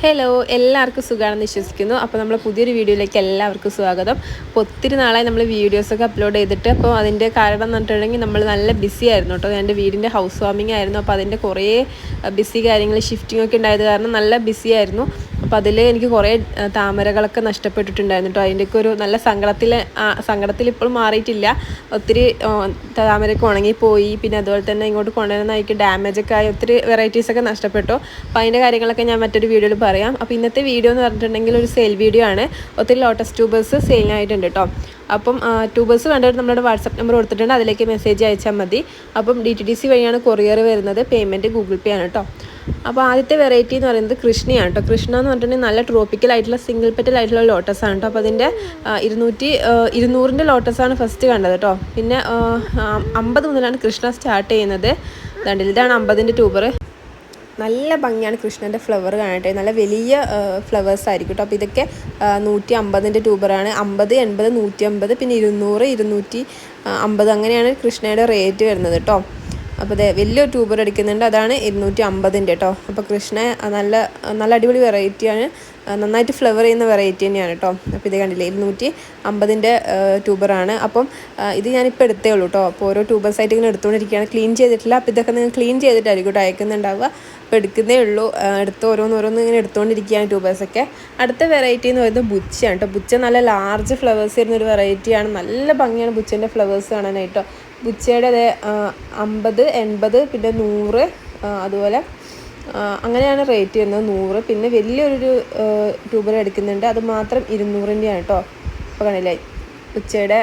Hello എല്ലാവർക്കും സുഖമാണെന്ന് വിശ്വസിക്കുന്നു. അപ്പോൾ നമ്മൾ പുതിയൊരു വീഡിയോയിലേക്ക് എല്ലാവർക്കും സ്വാഗതം. അപ്പോൾ ഒത്തിരി നാളായി നമ്മൾ വീഡിയോസൊക്കെ അപ്ലോഡ് ചെയ്തിട്ട് അപ്പോൾ അതിന്റെ കാരണം എന്ന് പറഞ്ഞിട്ടുണ്ടെങ്കിൽ നമ്മൾ നല്ല ബിസി ആയിരുന്നു കേട്ടോ. എന്റെ വീടിന്റെ ഹൗസ് വാമിംഗ് ആയിരുന്നു. അപ്പോൾ അതിന്റെ കുറേ ബിസി കാര്യങ്ങൾ ഷിഫ്റ്റിംഗ് ഒക്കെ ഉണ്ടായത് കാരണം നല്ല ബിസി ആയിരുന്നു. അപ്പോൾ അതിൽ എനിക്ക് കുറേ താമരകളൊക്കെ നഷ്ടപ്പെട്ടിട്ടുണ്ടായിരുന്നു കേട്ടോ അതിന്റെയൊക്കെ ഒരു നല്ല സങ്കടത്തിൽ സങ്കടത്തിൽ ഇപ്പോഴും മാറിയിട്ടില്ല. ഒത്തിരി താമരയൊക്കെ ഉണങ്ങിപ്പോയി പിന്നെ അതുപോലെ തന്നെ ഇങ്ങോട്ട് കൊണ്ടുവരുന്ന ഡാമേജ് ഡാമേജൊക്കെ ആയി. ഒത്തിരി വെറൈറ്റീസ് ഒക്കെ നഷ്ടപ്പെട്ടു. അപ്പോൾ അതിന്റെ കാര്യങ്ങളൊക്കെ ഞാൻ മറ്റൊരു വീഡിയോയിൽ പറയാം. അപ്പോൾ ഇന്നത്തെ വീഡിയോ എന്ന് പറഞ്ഞിട്ടുണ്ടെങ്കിൽ ഒരു സെയിൽ വീഡിയോ ആണ്. ഒത്തിരി ലോട്ടസ് ട്യൂബേഴ്സ് സെയിലിനായിട്ടുണ്ട് കേട്ടോ അപ്പം ട്യൂബേഴ്സ് വേണ്ടവർ നമ്മുടെ വാട്സപ്പ് നമ്പർ കൊടുത്തിട്ടുണ്ട്. അതിലേക്ക് മെസ്സേജ് അയച്ചാൽ മതി. അപ്പം ഡി ടി ഡി സി വഴിയാണ് കൊറിയർ വരുന്നത്. പേയ്മെന്റ് ഗൂഗിൾ പേ ആണ് കേട്ടോ അപ്പോൾ ആദ്യത്തെ വെറൈറ്റി എന്ന് പറയുന്നത് കൃഷ്ണയാണ് കേട്ടോ കൃഷ്ണ എന്ന് പറഞ്ഞിട്ടുണ്ടെങ്കിൽ നല്ല ട്രോപ്പിക്കൽ ആയിട്ടുള്ള സിംഗിൾ പെറ്റൽ ആയിട്ടുള്ള ലോട്ടസ് ആണ് കേട്ടോ അപ്പോൾ അതിന്റെ ഇരുന്നൂറ്റി ഇരുന്നൂറിന്റെ ലോട്ടസാണ് ഫസ്റ്റ് കണ്ടത് കേട്ടോ പിന്നെ അമ്പത് മുതലാണ് കൃഷ്ണ സ്റ്റാർട്ട് ചെയ്യുന്നത്. ഇതാണ് അമ്പതിന്റെ ട്യൂബർ നല്ല ഭംഗിയാണ് കൃഷ്ണന്റെ ഫ്ലവർ കാണട്ടെ. നല്ല വലിയ ഫ്ലവേഴ്സ് ആയിരിക്കും കേട്ടോ അപ്പോൾ ഇതൊക്കെ നൂറ്റി അമ്പതിന്റെ ട്യൂബറാണ്. അമ്പത് എൺപത് നൂറ്റി അമ്പത് പിന്നെ ഇരുന്നൂറ് ഇരുന്നൂറ്റി അമ്പത് അങ്ങനെയാണ് കൃഷ്ണയുടെ റേറ്റ് വരുന്നത് കേട്ടോ അപ്പോൾ അതെ വലിയൊരു ട്യൂബർ അടിക്കുന്നുണ്ട് അതാണ് ഇരുന്നൂറ്റി അമ്പതിന്റെ കേട്ടോ അപ്പോൾ കൃഷ്ണ നല്ല നല്ല അടിപൊളി വെറൈറ്റിയാണ് നന്നായിട്ട് ഫ്ലവർ ചെയ്യുന്ന വെറൈറ്റി തന്നെയാണ് കേട്ടോ അപ്പോൾ ഇത് കണ്ടില്ലേ ഇരുന്നൂറ്റി അമ്പതിന്റെ ട്യൂബറാണ്. അപ്പം ഇത് ഞാനിപ്പോൾ എടുത്തേ ഉള്ളൂ കേട്ടോ അപ്പോൾ ഓരോ ട്യൂബേഴ്സായിട്ട് ഇങ്ങനെ എടുത്തുകൊണ്ടിരിക്കുകയാണ്. ക്ലീൻ ചെയ്തിട്ടില്ല. അപ്പോൾ ഇതൊക്കെ നിങ്ങൾ ക്ലീൻ ചെയ്തിട്ടായിരിക്കും കേട്ടോ അയക്കുന്നുണ്ടാവുക. അപ്പോൾ എടുക്കുന്നേ ഉള്ളൂ. എടുത്ത് ഓരോന്ന് ഓരോന്ന് ഇങ്ങനെ എടുത്തുകൊണ്ടിരിക്കുകയാണ് ട്യൂബേഴ്സൊക്കെ അടുത്ത വെറൈറ്റി എന്ന് പറയുന്നത് ബുച്ചയാണ് കേട്ടോ ബുച്ച നല്ല ലാർജ് ഫ്ലവേഴ്സ് വരുന്ന ഒരു വെറൈറ്റിയാണ് നല്ല ഭംഗിയാണ് ബുച്ചേന്റെ ഫ്ലവേഴ്സ് കാണാനായിട്ടോ ബുച്ചയുടെ അതേ അമ്പത് എൺപത് പിന്നെ നൂറ് അതുപോലെ അങ്ങനെയാണ് റേറ്റ് വരുന്നത് നൂറ്. പിന്നെ വലിയൊരു ട്യൂബർ എടുക്കുന്നുണ്ട്. അത് മാത്രം ഇരുന്നൂറിന്റെയാണ് കേട്ടോ അപ്പോൾ കണ്ടില്ലേ? ഉച്ചയുടെ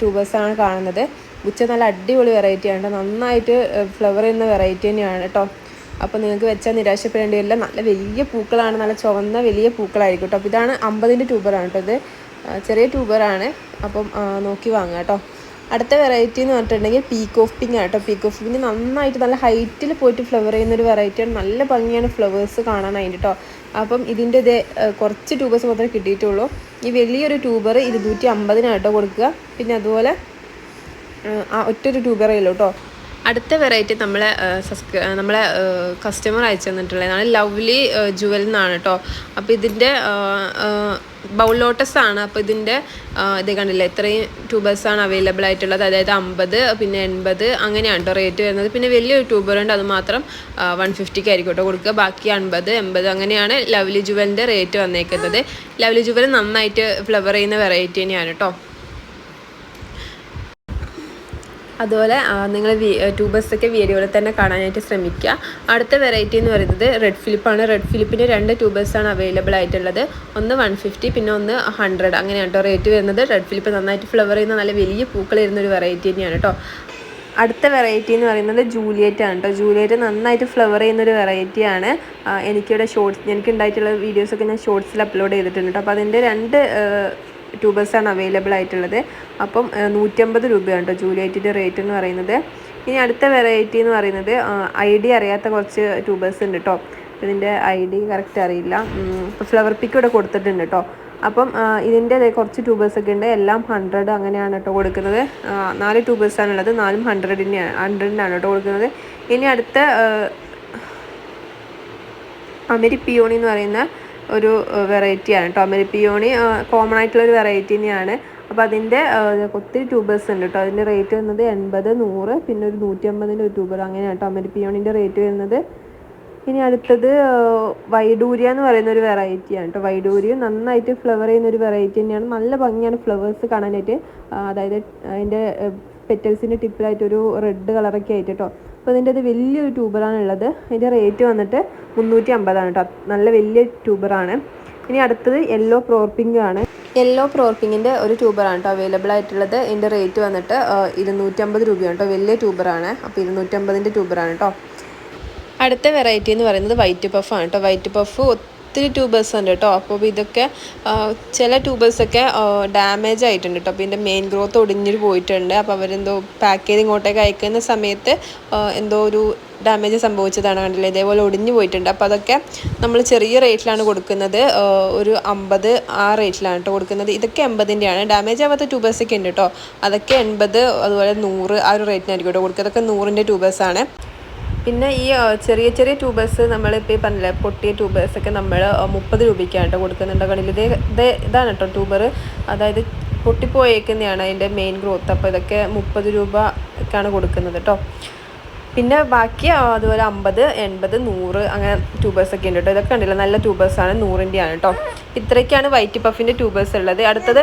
ട്യൂബേഴ്സാണ് കാണുന്നത്. ബുച്ച നല്ല അടിപൊളി വെറൈറ്റിയാണ് നന്നായിട്ട് ഫ്ലവർ ചെയ്യുന്ന വെറൈറ്റി തന്നെയാണ് കേട്ടോ അപ്പോൾ നിങ്ങൾക്ക് വെച്ചാൽ നിരാശപ്പെടേണ്ടി വരില്ല നല്ല വലിയ പൂക്കളാണ് നല്ല ചുവന്ന വലിയ പൂക്കളായിരിക്കും കേട്ടോ. അപ്പോൾ ഇതാണ് അമ്പതിന്റെ ട്യൂബറാണ് കേട്ടോ ഇത്. ചെറിയ ട്യൂബറാണ്. അപ്പം നോക്കി വാങ്ങുക കേട്ടോ. അടുത്ത വെറൈറ്റി എന്ന് പറഞ്ഞിട്ടുണ്ടെങ്കിൽ പീക്ക് ഓഫ് പിങ്ക് ആട്ടോ പീക്ക് ഓഫ് പിങ്ക് നന്നായിട്ട് നല്ല ഹൈറ്റിൽ പോയിട്ട് ഫ്ലവർ ചെയ്യുന്ന ഒരു വെറൈറ്റിയാണ് നല്ല ഭംഗിയാണ് ഫ്ലവേഴ്സ് കാണാനായിട്ട് കേട്ടോ അപ്പം ഇതിന്റെ ഇത് കുറച്ച് ട്യൂബേഴ്സ് മാത്രമേ കിട്ടിയിട്ടുള്ളൂ. ഈ വലിയൊരു ട്യൂബർ ഇരുന്നൂറ്റി അമ്പതിനാട്ടോ കൊടുക്കുക. പിന്നെ അതുപോലെ ആ ഒറ്റൊരു ട്യൂബറേ ഉള്ളൂ കേട്ടോ അടുത്ത വെറൈറ്റി നമ്മളെ സബ്സ്ക്രൈ നമ്മളെ കസ്റ്റമർ അയച്ചു തന്നിട്ടുള്ളതാണ് ലവ്ലി ജുവൽ എന്നാണ് കേട്ടോ അപ്പോൾ ഇതിന്റെ ബൗൾ ലോട്ടസ് ആണ്. അപ്പോൾ ഇതിന്റെ ഇത് കണ്ടില്ലേ? ഇത്രയും ആണ് അവൈലബിൾ ആയിട്ടുള്ളത്. അതായത് അമ്പത് പിന്നെ എൺപത് അങ്ങനെയാണ് കേട്ടോ റേറ്റ് വരുന്നത്. പിന്നെ വലിയൊരു ട്യൂബർ ഉണ്ട്. അത് മാത്രം വൺ ഫിഫ്റ്റിക്ക് ആയിരിക്കും കേട്ടോ കൊടുക്കുക. ബാക്കി അൻപത് എൺപത് അങ്ങനെയാണ് ലവ്ലി ജുവലിന്റെ റേറ്റ് വന്നേക്കുന്നത്. ലവ്ലി ജുവൽ നന്നായിട്ട് ഫ്ലവർ ചെയ്യുന്ന വെറൈറ്റി തന്നെയാണ് കേട്ടോ അതുപോലെ നിങ്ങൾ ട്യൂബേഴ്സൊക്കെ വീഡിയോയിൽ തന്നെ കാണാനായിട്ട് ശ്രമിക്കുക. അടുത്ത വെറൈറ്റി എന്ന് പറയുന്നത് റെഡ് ഫിലിപ്പാണ് റെഡ് ഫിലിപ്പിന്റെ രണ്ട് ട്യൂബേഴ്സാണ് അവൈലബിൾ ആയിട്ടുള്ളത്. ഒന്ന് വൺ ഫിഫ്റ്റി പിന്നെ ഒന്ന് ഹൺഡ്രഡ് അങ്ങനെയാണ് കേട്ടോ റേറ്റ് വരുന്നത്. റെഡ് ഫിലിപ്പ് നന്നായിട്ട് ഫ്ലവർ ചെയ്യുന്ന നല്ല വലിയ പൂക്കൾ വരുന്ന ഒരു വെറൈറ്റി തന്നെയാണ് കേട്ടോ. അടുത്ത വെറൈറ്റി എന്ന് പറയുന്നത് ജൂലിയറ്റ് ആണ് കേട്ടോ. ജൂലിയറ്റ് നന്നായിട്ട് ഫ്ലവർ ചെയ്യുന്ന ഒരു വെറൈറ്റിയാണ് എനിക്കിവിടെ ഷോർട്സ് എനിക്ക് ഉണ്ടായിട്ടുള്ള വീഡിയോസൊക്കെ ഞാൻ ഷോർട്സിൽ അപ്ലോഡ് ചെയ്തിട്ടുണ്ട് കേട്ടോ. അപ്പോൾ അതിന്റെ രണ്ട് ട്യൂബേഴ്സാണ് അവൈലബിൾ ആയിട്ടുള്ളത്. അപ്പം നൂറ്റമ്പത് രൂപയാണ് കേട്ടോ ജൂലിയറ്റിന്റെ റേറ്റ് എന്ന് പറയുന്നത്. ഇനി അടുത്ത വെറൈറ്റി എന്ന് പറയുന്നത് ഐ ഡി അറിയാത്ത കുറച്ച് ട്യൂബേഴ്സ് ഉണ്ട് കേട്ടോ ഇതിന്റെ ഐ ഡി കറക്റ്റ് അറിയില്ല. ഫ്ലവർ പിക്ക് ഇവിടെ കൊടുത്തിട്ടുണ്ട് കേട്ടോ അപ്പം ഇതിന്റെ കുറച്ച് ട്യൂബേഴ്സ് ഒക്കെ ഉണ്ട്. എല്ലാം ഹൺഡ്രഡ് അങ്ങനെയാണ് കേട്ടോ കൊടുക്കുന്നത്. നാല് ട്യൂബേഴ്സാണുള്ളത് നാലും ഹൺഡ്രഡിനെയാണ് ഹൺഡ്രഡിനാണ് കേട്ടോ കൊടുക്കുന്നത്. ഇനി അടുത്ത ആ, പിയോണി എന്ന് പറയുന്ന ഒരു വെറൈറ്റിയാണ് കേട്ടോ പിയോണി കോമൺ ആയിട്ടുള്ള ഒരു വെറൈറ്റി തന്നെയാണ്. അപ്പോൾ അതിന്റെ ഒത്തിരി ട്യൂബേഴ്സ് ഉണ്ട് കേട്ടോ അതിന്റെ റേറ്റ് വരുന്നത് എൺപത് നൂറ് പിന്നെ ഒരു നൂറ്റി അമ്പതിന്റെ ഒരു ട്യൂബർ അങ്ങനെയാണ് അമെരിപ്പിയോണിന്റെ റേറ്റ് വരുന്നത്. ഇനി അടുത്തത് വൈഡൂരിയ എന്ന് പറയുന്ന ഒരു വെറൈറ്റിയാണ് കേട്ടോ വൈഡൂര്യ നന്നായിട്ട് ഫ്ലവർ ചെയ്യുന്ന ഒരു വെറൈറ്റി തന്നെയാണ്. നല്ല ഭംഗിയാണ് ഫ്ലവേഴ്സ് കാണാനായിട്ട്. അതായത് അതിന്റെ പെറ്റൽസിന്റെ ടിപ്പിലായിട്ടൊരു റെഡ് കളറൊക്കെ ആയിട്ട് കേട്ടോ അപ്പോൾ ഇതിന്റെ അത് വലിയൊരു ട്യൂബറാണ് ഉള്ളത് അതിന്റെ റേറ്റ് വന്നിട്ട് മുന്നൂറ്റി അമ്പതാണ് കേട്ടോ നല്ല വലിയ ട്യൂബറാണ്. ഇനി അടുത്തത് യെല്ലോ പ്രോർപ്പിംഗ് ആണ്. യെല്ലോ പ്രോർപ്പിങ്ങിന്റെ ഒരു ട്യൂബറാണ് കേട്ടോ അവൈലബിൾ ആയിട്ടുള്ളത് ഇതിന്റെ റേറ്റ് വന്നിട്ട് ഇരുന്നൂറ്റമ്പത് രൂപയാണ് കേട്ടോ വലിയ ട്യൂബറാണ്. അപ്പോൾ ഇരുന്നൂറ്റമ്പതിന്റെ ട്യൂബറാണ് കേട്ടോ അടുത്ത വെറൈറ്റി എന്ന് പറയുന്നത് വൈറ്റ് പഫാണ് കേട്ടോ വൈറ്റ് പഫ് ഒത്തിരി ട്യൂബേഴ്സ് ഉണ്ട് കേട്ടോ അപ്പോൾ ഇതൊക്കെ ചില ട്യൂബേഴ്സൊക്കെ ഡാമേജ് ആയിട്ടുണ്ട് കേട്ടോ അപ്പോൾ ഇതിന്റെ മെയിൻ ഗ്രോത്ത് ഒടിഞ്ഞിട്ട് പോയിട്ടുണ്ട്. അപ്പോൾ അവരെന്തോ പാക്ക് ചെയ്ത് ഇങ്ങോട്ടേക്ക് അയക്കുന്ന സമയത്ത് എന്തോ ഒരു ഡാമേജ് സംഭവിച്ചതാണ് കണ്ടില്ലേ? ഇതേപോലെ ഒടിഞ്ഞു പോയിട്ടുണ്ട്. അപ്പോൾ അതൊക്കെ നമ്മൾ ചെറിയ റേറ്റിലാണ് കൊടുക്കുന്നത്. ഒരു അമ്പത് ആ റേറ്റിലാണ് കേട്ടോ കൊടുക്കുന്നത്. ഇതൊക്കെ എൺപതിന്റെയാണ് ഡാമേജ് ആവാത്ത ട്യൂബേഴ്സൊക്കെ ഉണ്ട് കേട്ടോ അതൊക്കെ എൺപത് അതുപോലെ നൂറ് ആ ഒരു റേറ്റിനായിരിക്കും കേട്ടോ കൊടുക്കുക. അതൊക്കെ നൂറിന്റെ ട്യൂബേഴ്സാണ് പിന്നെ ഈ ചെറിയ ചെറിയ ട്യൂബേഴ്സ് നമ്മളിപ്പോൾ ഈ പറഞ്ഞില്ലേ പൊട്ടിയ ട്യൂബേഴ്സൊക്കെ നമ്മൾ മുപ്പത് രൂപയ്ക്കാണ് കേട്ടോ കൊടുക്കുന്നുണ്ട്. കളിൽ ഇതേ ഇതേ ഇതാണ് കേട്ടോ ട്യൂബർ അതായത് പൊട്ടിപ്പോയേക്കുന്നതാണ് അതിന്റെ മെയിൻ ഗ്രോത്ത് അപ്പോൾ ഇതൊക്കെ മുപ്പത് രൂപക്കാണ് കൊടുക്കുന്നത് കേട്ടോ പിന്നെ ബാക്കി അതുപോലെ അമ്പത് എൺപത് നൂറ് അങ്ങനെ ട്യൂബേഴ്സ് ഒക്കെ ഉണ്ട് കേട്ടോ ഇതൊക്കെ ഉണ്ടല്ലോ നല്ല ട്യൂബേഴ്സാണ് നൂറിന്റെയാണ് കേട്ടോ ഇത്രയൊക്കെയാണ് വൈറ്റ് പഫിന്റെ ട്യൂബേഴ്സ് ഉള്ളത്. അടുത്തത്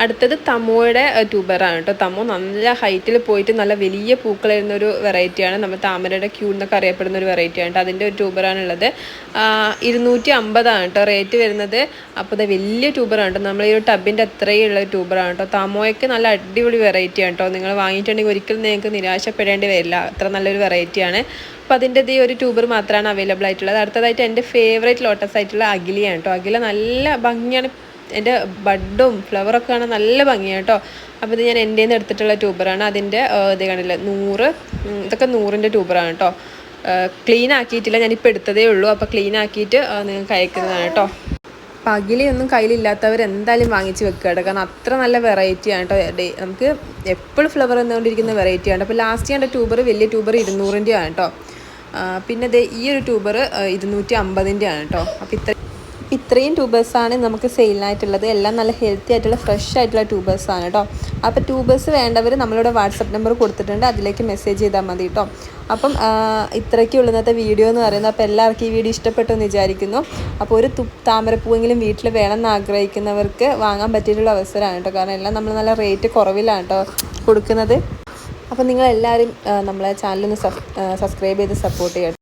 അടുത്തത് തമോയുടെ ട്യൂബറാണ് കേട്ടോ. തമോ നല്ല ഹൈറ്റിൽ പോയിട്ട് നല്ല വലിയ പൂക്കൾ വരുന്ന ഒരു വെറൈറ്റിയാണ്. നമ്മൾ താമരയുടെ ക്യൂ എന്നൊക്കെ അറിയപ്പെടുന്ന ഒരു വെറൈറ്റിയാണ് കേട്ടോ. അതിന്റെ ഒരു ട്യൂബറാണ് ഉള്ളത്. ഇരുന്നൂറ്റി അമ്പതാണ് കേട്ടോ റേറ്റ് വരുന്നത്. അപ്പോൾ ഇത് വലിയ ട്യൂബറാണ് കേട്ടോ. നമ്മൾ ഈ ഒരു ടബിന്റെ അത്രയും ഉള്ള ട്യൂബറാണ് കേട്ടോ. തമോയൊക്കെ നല്ല അടിപൊളി വെറൈറ്റിയാണ് കേട്ടോ. നിങ്ങൾ വാങ്ങിയിട്ടുണ്ടെങ്കിൽ ഒരിക്കലും നിങ്ങൾക്ക് നിരാശപ്പെടേണ്ടി വരില്ല. അത്ര നല്ലൊരു വെറൈറ്റിയാണ്. അപ്പോൾ അതിന്റെ ഈ ഒരു ട്യൂബർ മാത്രമാണ് അവൈലബിൾ ആയിട്ടുള്ളത്. അടുത്തതായിട്ട് എന്റെ ഫേവറേറ്റ് ലോട്ടസ് ആയിട്ടുള്ള അഖിലയാണ് കേട്ടോ. അഖില നല്ല ഭംഗിയാണ്. എന്റെ ബഡും ഫ്ലവറൊക്കെ കാണാൻ നല്ല ഭംഗിയാണ് കേട്ടോ. അപ്പോൾ ഇത് ഞാൻ എന്റെ നിന്ന് എടുത്തിട്ടുള്ള ട്യൂബറാണ്. അതിന്റെ ഇത് കാണില്ല നൂറ് ഇതൊക്കെ നൂറിന്റെ ട്യൂബറാണ് കേട്ടോ. ക്ലീൻ ആക്കിയിട്ടില്ല. ഞാനിപ്പോൾ എടുത്തതേ ഉള്ളൂ. അപ്പോൾ ക്ലീൻ ആക്കിയിട്ട് നിങ്ങൾക്ക് അയക്കുന്നതാണ് കേട്ടോ. പകിലൊന്നും കയ്യിലില്ലാത്തവർ എന്തായാലും വാങ്ങിച്ച് വെക്കുക കേട്ടോ. കാരണം അത്ര നല്ല വെറൈറ്റിയാണ് കേട്ടോ. നമുക്ക് എപ്പോഴും ഫ്ലവർ എന്നുകൊണ്ടിരിക്കുന്ന വെറൈറ്റിയാണ് അപ്പോൾ ലാസ്റ്റ് ഞാൻ ട്യൂബർ വലിയ ട്യൂബർ ഇരുന്നൂറിന്റെയാണ് കേട്ടോ. പിന്നെ ദേ ഈ ഒരു ട്യൂബർ ഇരുന്നൂറ്റി അമ്പതിന്റെയാണ് കേട്ടോ. അപ്പോൾ ഇത്ര ഇത്രയും ട്യൂബേഴ്സാണ് നമുക്ക് സെയിലിനായിട്ടുള്ളത്. എല്ലാം നല്ല ഹെൽത്തി ആയിട്ടുള്ള ഫ്രഷ് ആയിട്ടുള്ള ട്യൂബേഴ്സാണ് കേട്ടോ. അപ്പോൾ ട്യൂബേഴ്സ് വേണ്ടവർ നമ്മളിവിടെ വാട്സപ്പ് നമ്പർ കൊടുത്തിട്ടുണ്ട്. അതിലേക്ക് മെസ്സേജ് ചെയ്താൽ മതി കേട്ടോ. അപ്പം ഇത്രയ്ക്കുള്ള ഇന്നത്തെ വീഡിയോ എന്ന് പറയുന്നത്. അപ്പോൾ എല്ലാവർക്കും ഈ വീഡിയോ ഇഷ്ടപ്പെട്ടു എന്ന് വിചാരിക്കുന്നു. അപ്പോൾ ഒരു തു താമരപ്പൂവെങ്കിലും വീട്ടിൽ വേണമെന്ന് ആഗ്രഹിക്കുന്നവർക്ക് വാങ്ങാൻ പറ്റിയിട്ടുള്ള അവസരമാണ് കേട്ടോ. കാരണം എല്ലാം നമ്മൾ നല്ല റേറ്റ് കുറവിലാണ് കേട്ടോ കൊടുക്കുന്നത്. അപ്പോൾ നിങ്ങളെല്ലാവരും നമ്മളെ ചാനലൊന്ന് സബ്സ്ക്രൈബ് ചെയ്ത് സപ്പോർട്ട് ചെയ്യണം